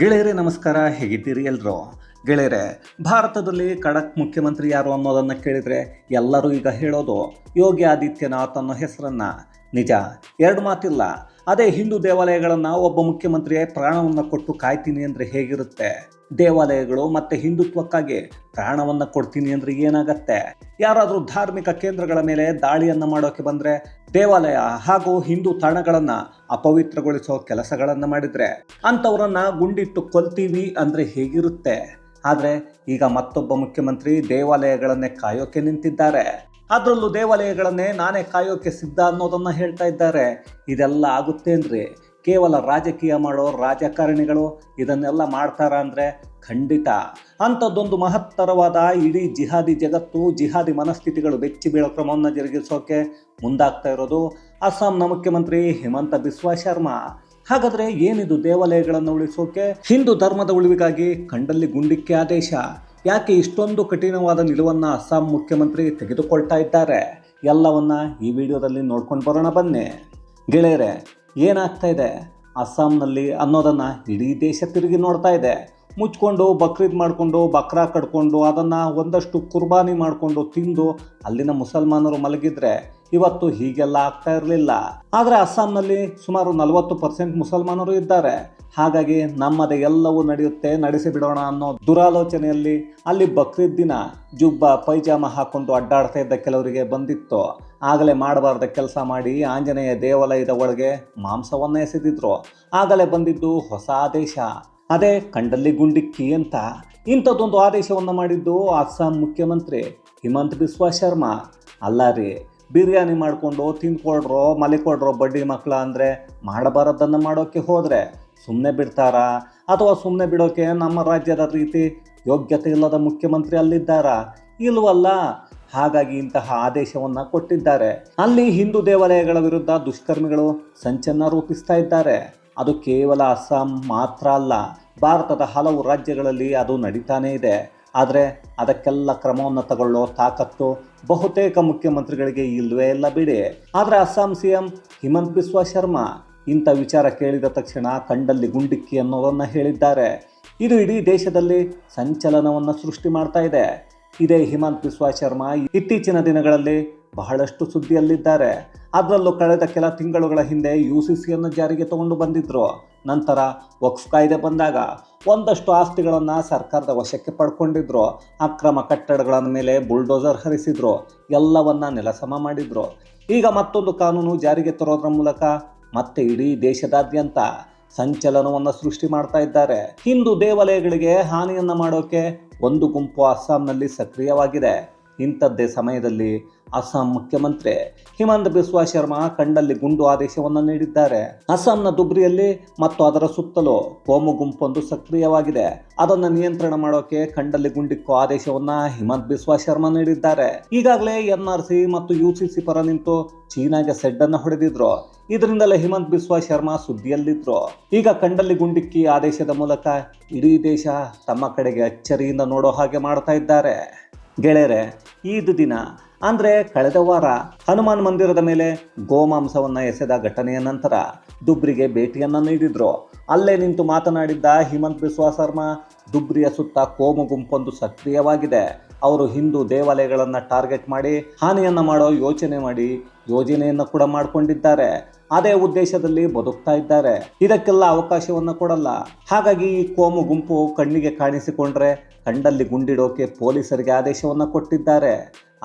ಗೆಳೆಯರೇ, ನಮಸ್ಕಾರ. ಹೇಗಿದ್ದೀರಿ ಎಲ್ಲರೂ ಗೆಳೆಯರೆ, ಭಾರತದಲ್ಲಿ ಖಡಕ್ ಮುಖ್ಯಮಂತ್ರಿ ಯಾರು ಅನ್ನೋದನ್ನು ಕೇಳಿದರೆ ಎಲ್ಲರೂ ಈಗ ಹೇಳೋದು ಯೋಗಿ ಆದಿತ್ಯನಾಥ್ ಅನ್ನೋ ಹೆಸರನ್ನು. ನಿಜ, ಎರಡು ಮಾತಿಲ್ಲ. ಅದೇ ಹಿಂದೂ ದೇವಾಲಯಗಳನ್ನು ಒಬ್ಬ ಮುಖ್ಯಮಂತ್ರಿಯೇ ಪ್ರಾಣವನ್ನು ಕೊಟ್ಟು ಕಾಯ್ತೀನಿ ಅಂದರೆ ಹೇಗಿರುತ್ತೆ? ದೇವಾಲಯಗಳು ಮತ್ತೆ ಹಿಂದುತ್ವಕ್ಕಾಗಿ ಪ್ರಾಣವನ್ನು ಕೊಡ್ತೀನಿ ಅಂದರೆ ಏನಾಗತ್ತೆ? ಯಾರಾದರೂ ಧಾರ್ಮಿಕ ಕೇಂದ್ರಗಳ ಮೇಲೆ ದಾಳಿಯನ್ನು ಮಾಡೋಕೆ ಬಂದರೆ ದೇವಾಲಯ ಹಾಗೂ ಹಿಂದೂ ತಾಣಗಳನ್ನು ಅಪವಿತ್ರಗೊಳಿಸೋ ಕೆಲಸಗಳನ್ನು ಮಾಡಿದರೆ ಅಂಥವ್ರನ್ನ ಗುಂಡಿಟ್ಟು ಕೊಲ್ತೀವಿ ಅಂದರೆ ಹೇಗಿರುತ್ತೆ? ಆದರೆ ಈಗ ಮತ್ತೊಬ್ಬ ಮುಖ್ಯಮಂತ್ರಿ ದೇವಾಲಯಗಳನ್ನೇ ಕಾಯೋಕೆ ನಿಂತಿದ್ದಾರೆ. ಅದರಲ್ಲೂ ದೇವಾಲಯಗಳನ್ನೇ ನಾನೇ ಕಾಯೋಕೆ ಸಿದ್ಧ ಅನ್ನೋದನ್ನ ಹೇಳ್ತಾ ಇದ್ದಾರೆ. ಇದೆಲ್ಲ ಆಗುತ್ತೇನ್ರಿ ಕೇವಲ ರಾಜಕೀಯ ಮಾಡೋ ರಾಜಕಾರಣಿಗಳು ಇದನ್ನೆಲ್ಲ ಮಾಡ್ತಾರ ಅಂದರೆ ಖಂಡಿತ. ಅಂಥದ್ದೊಂದು ಮಹತ್ತರವಾದ ಇಡೀ ಜಿಹಾದಿ ಜಗತ್ತು, ಜಿಹಾದಿ ಮನಸ್ಥಿತಿಗಳು ಬೆಚ್ಚಿ ಬೀಳೋ ಕ್ರಮವನ್ನು ಜರುಗಿಸೋಕೆ ಮುಂದಾಗ್ತಾ ಇರೋದು ಅಸ್ಸಾಂನ ಮುಖ್ಯಮಂತ್ರಿ ಹಿಮಂತ ಬಿಸ್ವಾ ಶರ್ಮಾ. ಹಾಗಾದರೆ ಏನಿದು ದೇವಾಲಯಗಳನ್ನು ಉಳಿಸೋಕೆ? ಹಿಂದೂ ಧರ್ಮದ ಉಳಿವಿಗಾಗಿ ಕಂಡಲ್ಲಿ ಗುಂಡಿಕ್ಕೆ ಆದೇಶ. ಯಾಕೆ ಇಷ್ಟೊಂದು ಕಠಿಣವಾದ ನಿಲುವನ್ನು ಅಸ್ಸಾಂ ಮುಖ್ಯಮಂತ್ರಿ ತೆಗೆದುಕೊಳ್ತಾ ಇದ್ದಾರೆ? ಎಲ್ಲವನ್ನ ಈ ವಿಡಿಯೋದಲ್ಲಿ ನೋಡ್ಕೊಂಡು ಬರೋಣ ಬನ್ನಿ. ಗೆಳೆಯರೆ ಏನಾಗ್ತಾ ಇದೆ? ಅಸ್ಸಾಂನಲ್ಲಿ ಅನ್ನೋದನ್ನು ಇಡೀ ದೇಶ ತಿರುಗಿ ನೋಡ್ತಾ ಇದೆ. ಮುಚ್ಕೊಂಡು, ಬಕ್ರೀದ್ ಮಾಡಿಕೊಂಡು, ಬಕ್ರಾ ಕಡ್ಕೊಂಡು ಅದನ್ನು ಒಂದಷ್ಟು ಕುರ್ಬಾನಿ ಮಾಡಿಕೊಂಡು ತಿಂದು, ಅಲ್ಲಿನ ಮುಸಲ್ಮಾನರು ಮಲಗಿದ್ರೆ ಇವತ್ತು ಹೀಗೆಲ್ಲ ಆಗ್ತಾ ಇರಲಿಲ್ಲ. ಆದರೆ ಅಸ್ಸಾಂನಲ್ಲಿ ಸುಮಾರು ನಲವತ್ತು ಪರ್ಸೆಂಟ್ ಮುಸಲ್ಮಾನರು ಇದ್ದಾರೆ. ಹಾಗಾಗಿ ನಮ್ಮದೇ ಎಲ್ಲವೂ ನಡೆಯುತ್ತೆ ನಡೆಸಿ ಬಿಡೋಣ ಅನ್ನೋ ದುರಾಲೋಚನೆಯಲ್ಲಿ ಅಲ್ಲಿ ಬಕ್ರೀದ್ ದಿನ ಜುಬ್ಬ ಪೈಜಾಮ ಹಾಕೊಂಡು ಅಡ್ಡಾಡ್ತಾ ಇದ್ದ ಕೆಲವರಿಗೆ ಬಂದಿತ್ತು. ಆಗಲೇ ಮಾಡಬಾರ್ದ ಕೆಲಸ ಮಾಡಿ ಆಂಜನೇಯ ದೇವಾಲಯದ ಒಳಗೆ ಮಾಂಸವನ್ನು ಎಸೆದಿದ್ರು. ಆಗಲೇ ಬಂದಿದ್ದು ಹೊಸ ಆದೇಶ. ಅದೇ ಕಂಡಲ್ಲಿ ಗುಂಡಿಕ್ಕಿ ಅಂತ. ಇಂಥದ್ದೊಂದು ಆದೇಶವನ್ನು ಮಾಡಿದ್ದು ಅಸ್ಸಾಂ ಮುಖ್ಯಮಂತ್ರಿ ಹಿಮಂತ್ ಬಿಸ್ವಾ ಶರ್ಮಾ. ಅಲ್ಲ ರೀ ಬಿರಿಯಾನಿ ಮಾಡಿಕೊಂಡು ತಿಂದ್ಕೊಳ್ರೋ ಮಲಿಕೊಡ್ರೋ ಬಡ್ಡಿ ಮಕ್ಕಳ ಅಂದರೆ ಮಾಡಬಾರದನ್ನು ಮಾಡೋಕ್ಕೆ ಹೋದರೆ ಸುಮ್ಮನೆ ಬಿಡ್ತಾರಾ? ಅಥವಾ ಸುಮ್ಮನೆ ಬಿಡೋಕೆ ನಮ್ಮ ರಾಜ್ಯದ ರೀತಿ ಯೋಗ್ಯತೆ ಇಲ್ಲದ ಮುಖ್ಯಮಂತ್ರಿ ಅಲ್ಲಿದ್ದಾರಾ? ಇಲ್ವಲ್ಲ? ಹಾಗಾಗಿ ಇಂತಹ ಆದೇಶವನ್ನು ಕೊಟ್ಟಿದ್ದಾರೆ. ಅಲ್ಲಿ ಹಿಂದೂ ದೇವಾಲಯಗಳ ವಿರುದ್ಧ ದುಷ್ಕರ್ಮಿಗಳು ಸಂಚನ್ನ ರೂಪಿಸ್ತಾ ಇದ್ದಾರೆ. ಅದು ಕೇವಲ ಅಸ್ಸಾಂ ಮಾತ್ರ ಅಲ್ಲ, ಭಾರತದ ಹಲವು ರಾಜ್ಯಗಳಲ್ಲಿ ಅದು ನಡೀತಾನೇ ಇದೆ. ಆದರೆ ಅದಕ್ಕೆಲ್ಲ ಕ್ರಮವನ್ನು ತಗೊಳ್ಳೋ ತಾಕತ್ತು ಬಹುತೇಕ ಮುಖ್ಯಮಂತ್ರಿಗಳಿಗೆ ಇಲ್ಲವೇ ಇಲ್ಲ ಬಿಡಿ. ಆದರೆ ಅಸ್ಸಾಂ ಸಿ ಎಂ ಹಿಮಂತ್ ಬಿಸ್ವಾ ಶರ್ಮಾ ಇಂಥ ವಿಚಾರ ಕೇಳಿದ ತಕ್ಷಣ ಕಂಡಲ್ಲಿ ಗುಂಡಿಕ್ಕಿ ಅನ್ನೋದನ್ನು ಹೇಳಿದ್ದಾರೆ. ಇದು ಇಡೀ ದೇಶದಲ್ಲಿ ಸಂಚಲನವನ್ನು ಸೃಷ್ಟಿ ಮಾಡ್ತಾ ಇದೆ. ಇದೇ ಹಿಮಂತ್ ಬಿಸ್ವಾ ಶರ್ಮಾ ಇತ್ತೀಚಿನ ದಿನಗಳಲ್ಲಿ ಬಹಳಷ್ಟು ಸುದ್ದಿಯಲ್ಲಿದ್ದಾರೆ. ಅದರಲ್ಲೂ ಕಳೆದ ಕೆಲ ತಿಂಗಳುಗಳ ಹಿಂದೆ ಯು ಸಿ ಸಿಯನ್ನು ಜಾರಿಗೆ ತಗೊಂಡು ಬಂದಿದ್ದರು ನಂತರ ವಕ್ಫ್ ಕಾಯ್ದೆ ಬಂದಾಗ ಒಂದಷ್ಟು ಆಸ್ತಿಗಳನ್ನು ಸರ್ಕಾರದ ವಶಕ್ಕೆ ಪಡ್ಕೊಂಡಿದ್ರು. ಅಕ್ರಮ ಕಟ್ಟಡಗಳ ಮೇಲೆ ಬುಲ್ಡೋಸರ್ ಹರಿಸಿದ್ರು. ಎಲ್ಲವನ್ನ ನೆಲಸಮ ಮಾಡಿದ್ರು. ಈಗ ಮತ್ತೊಂದು ಕಾನೂನು ಜಾರಿಗೆ ತರೋದ್ರ ಮೂಲಕ ಮತ್ತೆ ಇಡೀ ದೇಶದಾದ್ಯಂತ ಸಂಚಲನವನ್ನು ಸೃಷ್ಟಿ ಮಾಡ್ತಾ ಇದ್ದಾರೆ. ಹಿಂದೂ ದೇವಾಲಯಗಳಿಗೆ ಹಾನಿಯನ್ನು ಮಾಡೋಕೆ ಒಂದು ಗುಂಪು ಅಸ್ಸಾಂನಲ್ಲಿ ಸಕ್ರಿಯವಾಗಿದೆ. ಇಂಥದ್ದೇ ಸಮಯದಲ್ಲಿ ಅಸ್ಸಾಂ ಮುಖ್ಯಮಂತ್ರಿ ಹಿಮಂತ್ ಬಿಸ್ವಾ ಶರ್ಮಾ ಕಂಡಲ್ಲಿ ಗುಂಡು ಆದೇಶವನ್ನು ನೀಡಿದ್ದಾರೆ. ಅಸ್ಸಾಂನ ದುಬ್ರಿಯಲ್ಲಿ ಮತ್ತು ಅದರ ಸುತ್ತಲೂ ಕೋಮು ಗುಂಪೊಂದು ಸಕ್ರಿಯವಾಗಿದೆ. ಅದನ್ನು ನಿಯಂತ್ರಣ ಮಾಡೋಕೆ ಕಂಡಲ್ಲಿ ಗುಂಡಿಕ್ಕೋ ಆದೇಶವನ್ನ ಹಿಮಂತ್ ಬಿಸ್ವಾ ಶರ್ಮಾ ನೀಡಿದ್ದಾರೆ. ಈಗಾಗಲೇ ಎನ್ಆರ್ಸಿ ಮತ್ತು ಯು ಸಿ ಸಿ ಪರ ನಿಂತು ಚೀನಾಗೆ ಸೆಡ್ಡನ್ನು ಹೊಡೆದಿದ್ರು. ಇದರಿಂದಲೇ ಹಿಮಂತ್ ಬಿಸ್ವಾ ಶರ್ಮಾ ಸುದ್ದಿಯಲ್ಲಿದ್ರು. ಈಗ ಕಂಡಲ್ಲಿ ಗುಂಡಿಕ್ಕಿ ಆದೇಶದ ಮೂಲಕ ಇಡೀ ದೇಶ ತಮ್ಮ ಕಡೆಗೆ ಅಚ್ಚರಿಯಿಂದ ನೋಡೋ ಹಾಗೆ ಮಾಡ್ತಾ ಇದ್ದಾರೆ. ಗೆಳೆಯರೆ, ಈದ್ ದಿನ, ಅಂದರೆ ಕಳೆದ ವಾರ ಹನುಮಾನ್ ಮಂದಿರದ ಮೇಲೆ ಗೋಮಾಂಸವನ್ನು ಎಸೆದ ಘಟನೆಯ ನಂತರ ದುಬ್ರಿಗೆ ಭೇಟಿಯನ್ನು ನೀಡಿದ್ರು. ಅಲ್ಲೇ ನಿಂತು ಮಾತನಾಡಿದ್ದ ಹಿಮಂತ್ ಬಿಸ್ವಾ ಶರ್ಮಾ, ದುಬ್ರಿಯ ಸುತ್ತ ಕೋಮು ಗುಂಪೊಂದು ಸಕ್ರಿಯವಾಗಿದೆ. ಅವರು ಹಿಂದೂ ದೇವಾಲಯಗಳನ್ನು ಟಾರ್ಗೆಟ್ ಮಾಡಿ ಹಾನಿಯನ್ನು ಮಾಡೋ ಯೋಚನೆ ಮಾಡಿ ಯೋಜನೆಯನ್ನು ಕೂಡ ಮಾಡಿಕೊಂಡಿದ್ದಾರೆ. ಅದೇ ಉದ್ದೇಶದಲ್ಲಿ ಬದುಕ್ತಾ ಇದ್ದಾರೆ. ಇದಕ್ಕೆಲ್ಲ ಅವಕಾಶವನ್ನು ಕೊಡಲ್ಲ. ಹಾಗಾಗಿ ಈ ಕೋಮು ಗುಂಪು ಕಣ್ಣಿಗೆ ಕಾಣಿಸಿಕೊಂಡ್ರೆ ಕಂಡಲ್ಲಿ ಗುಂಡಿಡೋಕೆ ಪೊಲೀಸರಿಗೆ ಆದೇಶವನ್ನು ಕೊಟ್ಟಿದ್ದಾರೆ.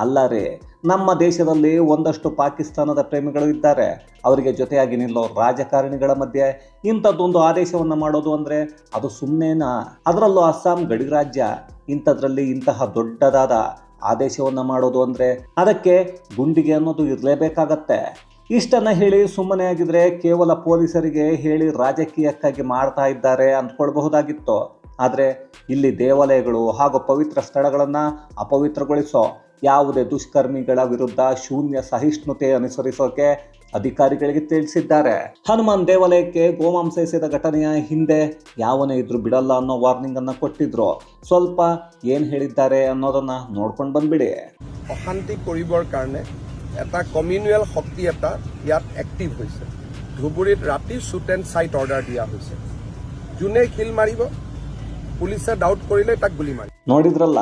ಅಲ್ಲ ರೀ, ನಮ್ಮ ದೇಶದಲ್ಲಿ ಒಂದಷ್ಟು ಪಾಕಿಸ್ತಾನದ ಪ್ರೇಮಿಗಳು ಇದ್ದಾರೆ. ಅವರಿಗೆ ಜೊತೆಯಾಗಿ ನಿಲ್ಲೋ ರಾಜಕಾರಣಿಗಳ ಮಧ್ಯೆ ಇಂಥದ್ದೊಂದು ಆದೇಶವನ್ನು ಮಾಡೋದು ಅಂದರೆ ಅದು ಸುಮ್ಮನೆನಾ ಅದರಲ್ಲೂ ಅಸ್ಸಾಂ ಗಡಿ ರಾಜ್ಯ, ಇಂಥದ್ರಲ್ಲಿ ಇಂತಹ ದೊಡ್ಡದಾದ ಆದೇಶವನ್ನು ಮಾಡೋದು ಅಂದರೆ ಅದಕ್ಕೆ ಗುಂಡಿಗೆ ಅನ್ನೋದು ಇರಲೇಬೇಕಾಗತ್ತೆ. ಇಷ್ಟನ್ನು ಹೇಳಿ ಸುಮ್ಮನೆ ಆಗಿದ್ರೆ ಕೇವಲ ಪೊಲೀಸರಿಗೆ ಹೇಳಿ ರಾಜಕೀಯಕ್ಕಾಗಿ ಮಾಡ್ತಾ ಇದ್ದಾರೆ ಅಂದ್ಕೊಳ್ಬಹುದಾಗಿತ್ತು. ಆದರೆ ಇಲ್ಲಿ ದೇವಾಲಯಗಳು ಹಾಗೂ ಪವಿತ್ರ ಸ್ಥಳಗಳನ್ನು ಅಪವಿತ್ರಗೊಳಿಸೋ ಯಾವುದೇ ದುಷ್ಕರ್ಮಿಗಳ ವಿರುದ್ಧ ಶೂನ್ಯ ಸಹಿಷ್ಣುತೆ ಅನುಸರಿಸೋಕೆ ಅಧಿಕಾರಿಗಳಿಗೆ ತಿಳಿಸಿದ್ದಾರೆ. ಹನುಮಾನ್ ದೇವಾಲಯಕ್ಕೆ ಗೋಮಾಂಸ ಎಸೆದ ಘಟನೆಯ ಹಿಂದೆ ಯಾವನೇ ಇದ್ರೂ ಬಿಡಲ್ಲ ಅನ್ನೋ ವಾರ್ನಿಂಗ್ ಅನ್ನ ಕೊಟ್ಟಿದ್ರು. ಸ್ವಲ್ಪ ಏನು ಹೇಳಿದ್ದಾರೆ ಅನ್ನೋದನ್ನ ನೋಡ್ಕೊಂಡು ಬಂದ್ಬಿಡಿ. ಅಶಾಂತಿ ಕಾರಣ এটা কমিউনেল শক্তি এটা ইয়াত এক্টিভ হৈছে ধুবুৰীত ৰাতি শ্বুট এণ্ড চাইট অৰ্ডাৰ দিয়া হৈছে যোনে শিল মাৰিব পুলিচে ডাউট কৰিলে তাক গুলি মাৰিব ನೋಡಿದ್ರಲ್ಲ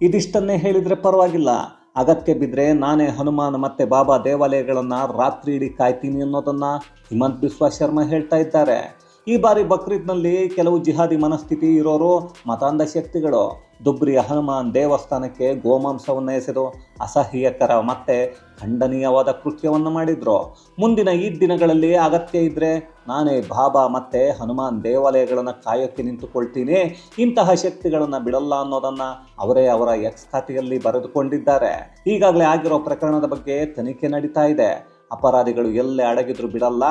ಇದಿಷ್ಟನ್ನೇ ಹೇಳಿದ್ರೆ ಪರವಾಗಿಲ್ಲ ಅಗತ್ಯ ಬಿದ್ರೆ ನಾನೇ ಹನುಮಾನ್ ಮತ್ತೆ ಬಾಬಾ ದೇವಾಲಯಗಳನ್ನ ರಾತ್ರಿ ಇಡೀ ಕಾಯ್ತೀನಿ ಅನ್ನೋದನ್ನ ಹಿಮಂತ್ ಬಿಸ್ವಾ ಶರ್ಮಾ ಹೇಳ್ತಾ ಇದ್ದಾರೆ ಈ ಬಾರಿ ಬಕ್ರೀದ್ನಲ್ಲಿ ಕೆಲವು ಜಿಹಾದಿ ಮನಸ್ಥಿತಿ ಇರೋರು ಮತಾಂಧ ಶಕ್ತಿಗಳು. ದುಬ್ರಿಯ ಹನುಮಾನ್ ದೇವಸ್ಥಾನಕ್ಕೆ ಗೋಮಾಂಸವನ್ನು ಎಸೆದು ಅಸಹ್ಯಕರ ಮತ್ತೆ ಖಂಡನೀಯವಾದ ಕೃತ್ಯವನ್ನು ಮಾಡಿದ್ರು. ಮುಂದಿನ ಈ ದಿನಗಳಲ್ಲಿ ಅಗತ್ಯ ಇದ್ದರೆ ನಾನೇ ಬಾಬಾ ಮತ್ತೆ ಹನುಮಾನ್ ದೇವಾಲಯಗಳನ್ನು ಕಾಯೋಕ್ಕೆ ನಿಂತುಕೊಳ್ತೀನಿ. ಇಂತಹ ಶಕ್ತಿಗಳನ್ನು ಬಿಡಲ್ಲ ಅನ್ನೋದನ್ನು ಅವರೇ ಅವರ ಎಕ್ಸ್ ಖಾತೆಯಲ್ಲಿ ಬರೆದುಕೊಂಡಿದ್ದಾರೆ. ಈಗಾಗಲೇ ಆಗಿರೋ ಪ್ರಕರಣದ ಬಗ್ಗೆ ತನಿಖೆ ನಡೀತಾ ಇದೆ. ಅಪರಾಧಿಗಳು ಎಲ್ಲೇ ಅಡಗಿದ್ರು ಬಿಡಲ್ಲ,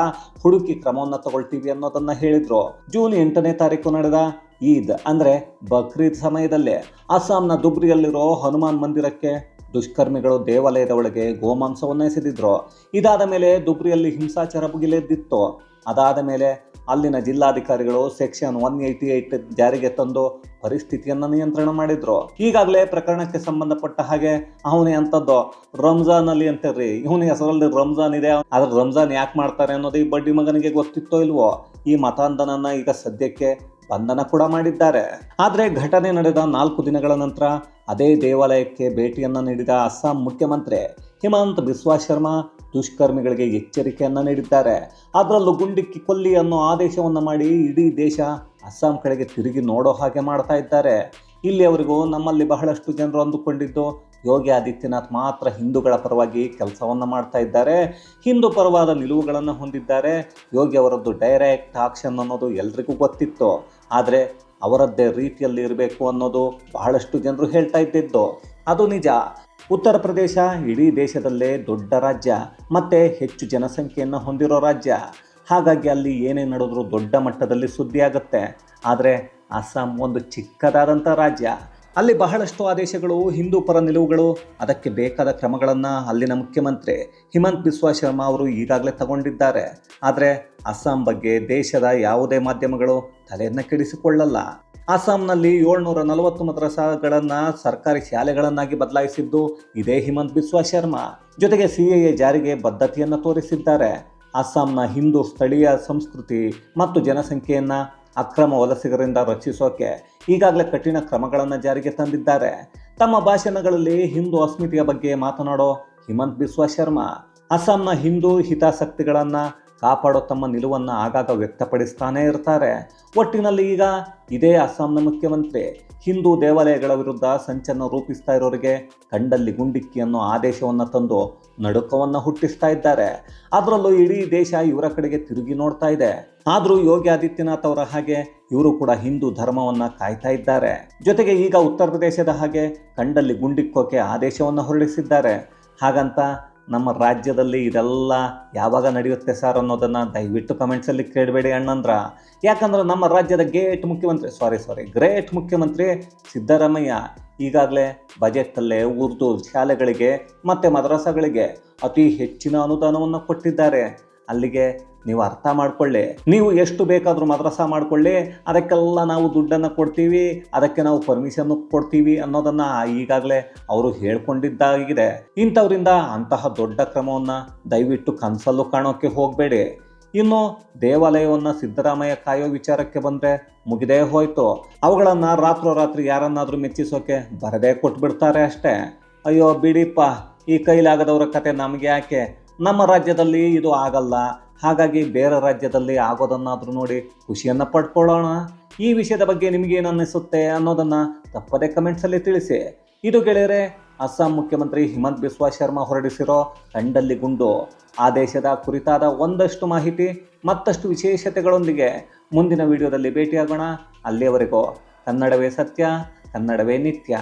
ಹುಡುಕಿ ಕ್ರಮವನ್ನು ತಗೊಳ್ತೀವಿ ಅನ್ನೋದನ್ನ ಹೇಳಿದ್ರು. ಜೂನ್ ಎಂಟನೇ ತಾರೀಕು ನಡೆದ ಈದ್ ಅಂದ್ರೆ ಬಕ್ರೀದ್ ಸಮಯದಲ್ಲೇ. ಅಸ್ಸಾಂನ ದುಬ್ರಿಯಲ್ಲಿರೋ ಹನುಮಾನ್ ಮಂದಿರಕ್ಕೆ ದುಷ್ಕರ್ಮಿಗಳು ದೇವಾಲಯದ ಒಳಗೆ ಗೋಮಾಂಸವನ್ನು ಎಸೆದಿದ್ರು ಇದಾದ ಮೇಲೆ ದುಬ್ರಿಯಲ್ಲಿ ಹಿಂಸಾಚಾರ ಭುಗಿಲೆದ್ದಿತ್ತು. ಅದಾದ ಮೇಲೆ ಅಲ್ಲಿನ ಜಿಲ್ಲಾಧಿಕಾರಿಗಳು ಸೆಕ್ಷನ್ ಒನ್ ಏಯ್ಟಿ ಏಯ್ಟ್ ಜಾರಿಗೆ ತಂದು ಪರಿಸ್ಥಿತಿಯನ್ನು ನಿಯಂತ್ರಣ ಮಾಡಿದ್ರು. ಈಗಾಗಲೇ ಪ್ರಕರಣಕ್ಕೆ ಸಂಬಂಧಪಟ್ಟ ಹಾಗೆ ಅವನೇ ಅಂತದ್ದು ರಂಜಾನ್ ಅಲ್ಲಿ ಅಂತರ್ರಿ, ಇವನ ಹೆಸರಲ್ಲಿ ರಂಜಾನ್ ಇದೆ. ಆದ್ರೆ ರಂಜಾನ್ ಯಾಕೆ ಮಾಡ್ತಾರೆ ಅನ್ನೋದು ಈ ಬಡ್ಡಿ ಮಗನಿಗೆ ಗೊತ್ತಿತ್ತೋ ಇಲ್ವೋ? ಈ ಮತಾಂಧನನ್ನ ಈಗ ಸದ್ಯಕ್ಕೆ ಬಂಧನ ಕೂಡ ಮಾಡಿದ್ದಾರೆ. ಆದರೆ ಘಟನೆ ನಡೆದ ನಾಲ್ಕು ದಿನಗಳ ನಂತರ ಅದೇ ದೇವಾಲಯಕ್ಕೆ ಭೇಟಿಯನ್ನು ನೀಡಿದ ಅಸ್ಸಾಂ ಮುಖ್ಯಮಂತ್ರಿ ಹಿಮಂತ್ ಬಿಸ್ವಾ ಶರ್ಮಾ ದುಷ್ಕರ್ಮಿಗಳಿಗೆ ಎಚ್ಚರಿಕೆಯನ್ನು ನೀಡಿದ್ದಾರೆ. ಅದರಲ್ಲೂ ಗುಂಡಿಕ್ಕಿ ಕೊಲ್ಲಿ ಅನ್ನೋ ಆದೇಶವನ್ನು ಮಾಡಿ ಇಡೀ ದೇಶ ಅಸ್ಸಾಂ ಕಡೆಗೆ ತಿರುಗಿ ನೋಡೋ ಹಾಗೆ ಮಾಡ್ತಾ ಇದ್ದಾರೆ. ಇಲ್ಲಿಯವರೆಗೂ ನಮ್ಮಲ್ಲಿ ಬಹಳಷ್ಟು ಜನರು ಅಂದುಕೊಂಡಿದ್ದು, ಯೋಗಿ ಆದಿತ್ಯನಾಥ್ ಮಾತ್ರ ಹಿಂದೂಗಳ ಪರವಾಗಿ ಕೆಲಸವನ್ನು ಮಾಡ್ತಾ ಇದ್ದಾರೆ. ಹಿಂದೂ ಪರವಾದ ನಿಲುವುಗಳನ್ನು ಹೊಂದಿದ್ದಾರೆ. ಯೋಗಿ ಅವರದ್ದು ಡೈರೆಕ್ಟ್ ಆಕ್ಷನ್ ಅನ್ನೋದು ಎಲ್ರಿಗೂ ಗೊತ್ತಿತ್ತು. ಆದರೆ ಅವರದ್ದೇ ರೀತಿಯಲ್ಲಿ ಇರಬೇಕು ಅನ್ನೋದು ಬಹಳಷ್ಟು ಜನರು ಹೇಳ್ತಾ ಇದ್ದಿದ್ದು. ಅದು ನಿಜ. ಉತ್ತರ ಪ್ರದೇಶ ಇಡೀ ದೇಶದಲ್ಲೇ ದೊಡ್ಡ ರಾಜ್ಯ, ಮತ್ತು ಹೆಚ್ಚು ಜನಸಂಖ್ಯೆಯನ್ನು ಹೊಂದಿರೋ ರಾಜ್ಯ. ಹಾಗಾಗಿ ಅಲ್ಲಿ ಏನೇ ನಡೆದ್ರೂ ದೊಡ್ಡ ಮಟ್ಟದಲ್ಲಿ ಸುದ್ದಿ ಆಗುತ್ತೆ ಆದರೆ ಅಸ್ಸಾಂ ಒಂದು ಚಿಕ್ಕದಾದಂಥ ರಾಜ್ಯ. ಅಲ್ಲಿ ಬಹಳಷ್ಟು ಆದೇಶಗಳು, ಹಿಂದೂ ಪರ ನಿಲುವುಗಳು, ಅದಕ್ಕೆ ಬೇಕಾದ ಕ್ರಮಗಳನ್ನು ಅಲ್ಲಿನ ಮುಖ್ಯಮಂತ್ರಿ ಹಿಮಂತ್ ಬಿಸ್ವಾ ಶರ್ಮಾ ಅವರು ಈಗಾಗಲೇ ತಗೊಂಡಿದ್ದಾರೆ. ಆದರೆ ಅಸ್ಸಾಂ ಬಗ್ಗೆ ದೇಶದ ಯಾವುದೇ ಮಾಧ್ಯಮಗಳು ತಲೆಯನ್ನು ಕೆಡಿಸಿಕೊಳ್ಳಲ್ಲ. ಅಸ್ಸಾಂನಲ್ಲಿ ಏಳ್ನೂರ ನಲವತ್ತು ಮದ್ರಸಾಗಳನ್ನು ಸರ್ಕಾರಿ ಶಾಲೆಗಳನ್ನಾಗಿ ಬದಲಾಯಿಸಿದ್ದು ಇದೇ ಹಿಮಂತ್ ಬಿಸ್ವಾ ಶರ್ಮಾ. ಜೊತೆಗೆ ಸಿ ಎ ಜಾರಿಗೆ ಬದ್ಧತೆಯನ್ನು ತೋರಿಸಿದ್ದಾರೆ. ಅಸ್ಸಾಂನ ಹಿಂದೂ ಸ್ಥಳೀಯ ಸಂಸ್ಕೃತಿ ಮತ್ತು ಜನಸಂಖ್ಯೆಯನ್ನು ಅಕ್ರಮ ವಲಸಿಗರಿಂದ ರಕ್ಷಿಸೋಕೆ ಈಗಾಗಲೇ ಕಠಿಣ ಕ್ರಮಗಳನ್ನು ಜಾರಿಗೆ ತಂದಿದ್ದಾರೆ. ತಮ್ಮ ಭಾಷಣಗಳಲ್ಲಿ ಹಿಂದೂ ಅಸ್ಮಿತೆಯ ಬಗ್ಗೆ ಮಾತನಾಡೋ ಹಿಮಂತ್ ಬಿಸ್ವಾ ಶರ್ಮಾ, ಅಸ್ಸಾಂನ ಹಿಂದೂ ಹಿತಾಸಕ್ತಿಗಳನ್ನು ಕಾಪಾಡೋ ತಮ್ಮ ನಿಲುವನ್ನು ಆಗಾಗ ವ್ಯಕ್ತಪಡಿಸ್ತಾನೇ ಇರ್ತಾರೆ. ಒಟ್ಟಿನಲ್ಲಿ ಈಗ ಇದೇ ಅಸ್ಸಾಂನ ಮುಖ್ಯಮಂತ್ರಿ ಹಿಂದೂ ದೇವಾಲಯಗಳ ವಿರುದ್ಧ ಸಂಚನ್ನು ರೂಪಿಸ್ತಾ ಇರೋರಿಗೆ ಕಂಡಲ್ಲಿ ಗುಂಡಿಕ್ಕಿ ಅನ್ನೋ ಆದೇಶವನ್ನು ತಂದು ನಡುಕವನ್ನು ಹುಟ್ಟಿಸ್ತಾ ಇದ್ದಾರೆ. ಅದರಲ್ಲೂ ಇಡೀ ದೇಶ ಇವರ ಕಡೆಗೆ ತಿರುಗಿ ನೋಡ್ತಾ ಇದೆ. ಆದರೂ ಯೋಗಿ ಆದಿತ್ಯನಾಥ್ ಅವರ ಹಾಗೆ ಇವರು ಕೂಡ ಹಿಂದೂ ಧರ್ಮವನ್ನು ಕಾಯ್ತಾ ಇದ್ದಾರೆ. ಜೊತೆಗೆ ಈಗ ಉತ್ತರ ಪ್ರದೇಶದ ಹಾಗೆ ಕಂಡಲ್ಲಿ ಗುಂಡಿಕ್ಕೋಕೆ ಆದೇಶವನ್ನು ಹೊರಡಿಸಿದ್ದಾರೆ. ಹಾಗಂತ ನಮ್ಮ ರಾಜ್ಯದಲ್ಲಿ ಇದೆಲ್ಲ ಯಾವಾಗ ನಡೆಯುತ್ತೆ ಸರ್ ಅನ್ನೋದನ್ನು ದಯವಿಟ್ಟು ಕಮೆಂಟ್ಸಲ್ಲಿ ಕೇಳಬೇಡಿ ಅಣ್ಣಂದ್ರ. ಯಾಕಂದ್ರೆ ನಮ್ಮ ರಾಜ್ಯದ ಗೇಟ್ ಮುಖ್ಯಮಂತ್ರಿ ಸಾರಿ ಸಾರಿ ಗ್ರೇಟ್ ಮುಖ್ಯಮಂತ್ರಿ ಸಿದ್ದರಾಮಯ್ಯ ಈಗಾಗಲೇ ಬಜೆಟಲ್ಲೇ ಉರ್ದು ಶಾಲೆಗಳಿಗೆ ಮತ್ತು ಮದ್ರಸಾಗಳಿಗೆ ಅತಿ ಹೆಚ್ಚಿನ ಅನುದಾನವನ್ನು ಕೊಟ್ಟಿದ್ದಾರೆ. ಅಲ್ಲಿಗೆ ನೀವು ಅರ್ಥ ಮಾಡ್ಕೊಳ್ಳಿ. ನೀವು ಎಷ್ಟು ಬೇಕಾದರೂ ಮದ್ರಸ ಮಾಡ್ಕೊಳ್ಳಿ. ಅದಕ್ಕೆಲ್ಲ ನಾವು ದುಡ್ಡನ್ನು ಕೊಡ್ತೀವಿ. ಅದಕ್ಕೆ ನಾವು ಪರ್ಮಿಷನ್ ಕೊಡ್ತೀವಿ ಅನ್ನೋದನ್ನು ಈಗಾಗಲೇ ಅವರು ಹೇಳ್ಕೊಂಡಿದ್ದಾಗಿದೆ. ಇಂಥವರಿಂದ ಅಂತಹ ದೊಡ್ಡ ಕ್ರಮವನ್ನು ದಯವಿಟ್ಟು ಕನಸಲ್ಲೂ ಕಾಣೋಕ್ಕೆ ಹೋಗಬೇಡಿ. ಇನ್ನು ದೇವಾಲಯವನ್ನು ಸಿದ್ದರಾಮಯ್ಯ ಕಾಯೋ ವಿಚಾರಕ್ಕೆ ಬಂದರೆ ಮುಗಿದೇ ಹೋಯಿತು. ಅವುಗಳನ್ನು ರಾತ್ರೋರಾತ್ರಿ ಯಾರನ್ನಾದರೂ ಮೆಚ್ಚಿಸೋಕೆ ಬರದೇ ಕೊಟ್ಬಿಡ್ತಾರೆ ಅಷ್ಟೇ. ಅಯ್ಯೋ ಬಿಡಿಪ್ಪ, ಈ ಕೈಲಾಗದವರ ಕತೆ ನಮಗೆ ಯಾಕೆ? ನಮ್ಮ ರಾಜ್ಯದಲ್ಲಿ ಇದು ಆಗಲ್ಲ. ಹಾಗಾಗಿ ಬೇರೆ ರಾಜ್ಯದಲ್ಲಿ ಆಗೋದನ್ನಾದರೂ ನೋಡಿ ಖುಷಿಯನ್ನು ಪಡ್ಕೊಳ್ಳೋಣ. ಈ ವಿಷಯದ ಬಗ್ಗೆ ನಿಮಗೇನು ಅನ್ನಿಸುತ್ತೆ ಅನ್ನೋದನ್ನು ತಪ್ಪದೇ ಕಮೆಂಟ್ಸಲ್ಲಿ ತಿಳಿಸಿ. ಇದು ಗೆಳೆಯರೆ ಅಸ್ಸಾಂ ಮುಖ್ಯಮಂತ್ರಿ ಹಿಮಂತ್ ಬಿಸ್ವಾ ಶರ್ಮಾ ಹೊರಡಿಸಿರೋ ಕಂಡಲ್ಲಿ ಗುಂಡು. ಆದೇಶದ ಕುರಿತಾದ ಒಂದಷ್ಟು ಮಾಹಿತಿ, ಮತ್ತಷ್ಟು ವಿಶೇಷತೆಗಳೊಂದಿಗೆ ಮುಂದಿನ ವಿಡಿಯೋದಲ್ಲಿ ಭೇಟಿಯಾಗೋಣ. ಅಲ್ಲಿಯವರೆಗೂ ಕನ್ನಡವೇ ಸತ್ಯ, ಕನ್ನಡವೇ ನಿತ್ಯ.